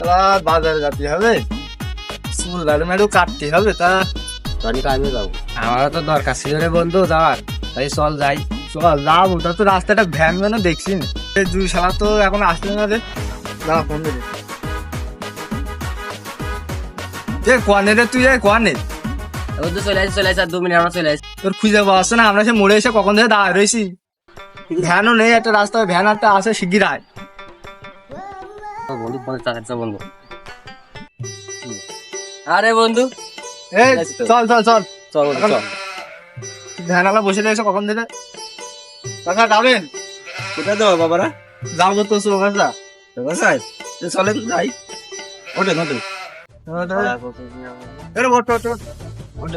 তা বাজারে যেতে হবে চুল দাড়ি মেরু কাটতে হবে তা। টনিক আমি যাব। আমারও তো দরকার ছিল রে বন্ধু যাওয়ার। তাই চল যাই। চল যাব তা তো রাস্তাটা ভ্যান ভ্যানও দেখছি না। এই দুই শালা তো এখন আসলে না রে। দাঁড়া ফোন দে। এ কোয়ানে রে তুই এ কোয়ানে? তো চলে আসি চলে আসি আর দু মিনিট আমরা চলে আসি তোর খুঁজে পাওয়া না আমরা সে মোড়ে এসে কখন থেকে দাঁড়ায় রয়েছি ভ্যানও নেই একটা রাস্তায় ভ্যান একটা আছে শিগগির আয়। বন্ধু ফোনে চাচাচ্ছে বন্ধু আরে বন্ধু এই চল চল চল। চল বন্ধু চল। ভ্যানওয়ালা বসে রয়েছে কখন থেকে? কাকা যাবেন কোথায় দেবো বাবারা? যাব তো সুরক্ষা কোথায় চলেন যাই। ওঠেন ওঠেন। ওঠ ওঠ। ওঠ।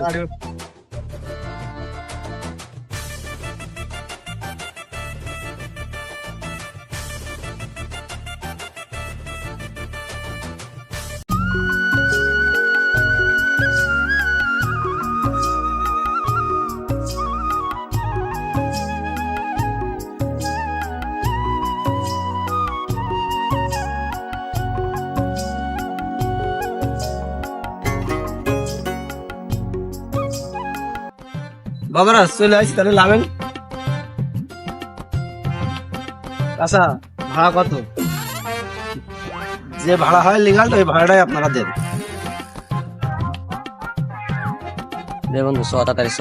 বাবারা চলে আসি তাহলে লাভেন। আচ্ছা ভাড়া কত? যে ভাড়া হয় লিগাল ওই ভাড়াটাই আপনারা দেন। দে বন্ধু তাড়াতাড়ি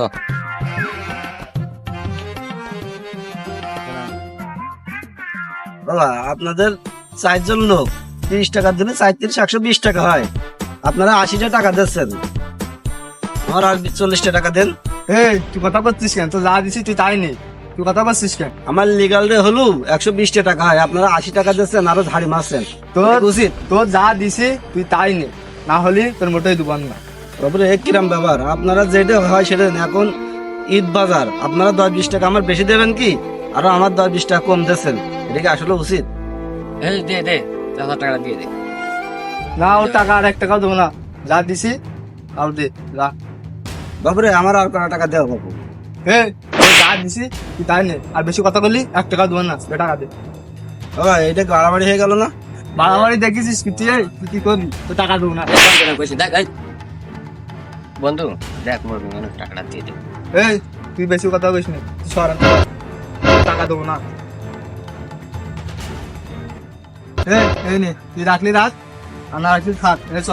বাবা আপনাদের চারজন লোক তিরিশ টাকার দিলে চার তিরিশ একশো বিশ টাকা হয়। আপনারা আশিটা টাকা দিচ্ছেন। আমার আর চল্লিশটা টাকা দেন। এই তুই কথা বলছিস কেন? তো যা দিছি তুই তাই নেই তুই কথা বলছিস কেন? আমার লিগাল রে হলো একশো বিশটা টাকা হয় আপনারা আশি টাকা দিচ্ছেন আরও ধাড়ি মারছেন। তোর উচিত তোর যা দিছি তুই তাই নে। না হলে তোর মোটেই দোকান না। তারপরে এক কিরাম ব্যাপার? আপনারা যেটা হয় সেটা এখন ঈদ বাজার আপনারা দশ বিশ টাকা আমার বেশি দেবেন কি? আরও আমার দশ বিশ টাকা কম দিচ্ছেন এটা কি আসলে উচিত? এই দে দে হাজার টাকা দিয়ে দে। না ওর টাকা আর এক টাকাও দেবো না। যা দিছি আর দে যা বাবুরে আমার আর কটা টাকা দেওয়া বাবু তোর যা দিছি তুই তাই নে। আর বেশি কথা বললি এক টাকা দেবো না দে টাকা দে। বাবা এটা বাড়াবাড়ি হয়ে গেল না? বাড়াবাড়ি দেখেছিস কি তুই? তুই কি করবি? তো টাকা দেবো না। দেখ বন্ধু দেখ মোর অনেক টাকাটা দিয়ে দে এই তুই বেশি কথা বলিস না তুই সর। টাকা দেবো না। এই এই নে তুই রাখলি রাখ আর না রাখলি থাক এই চ।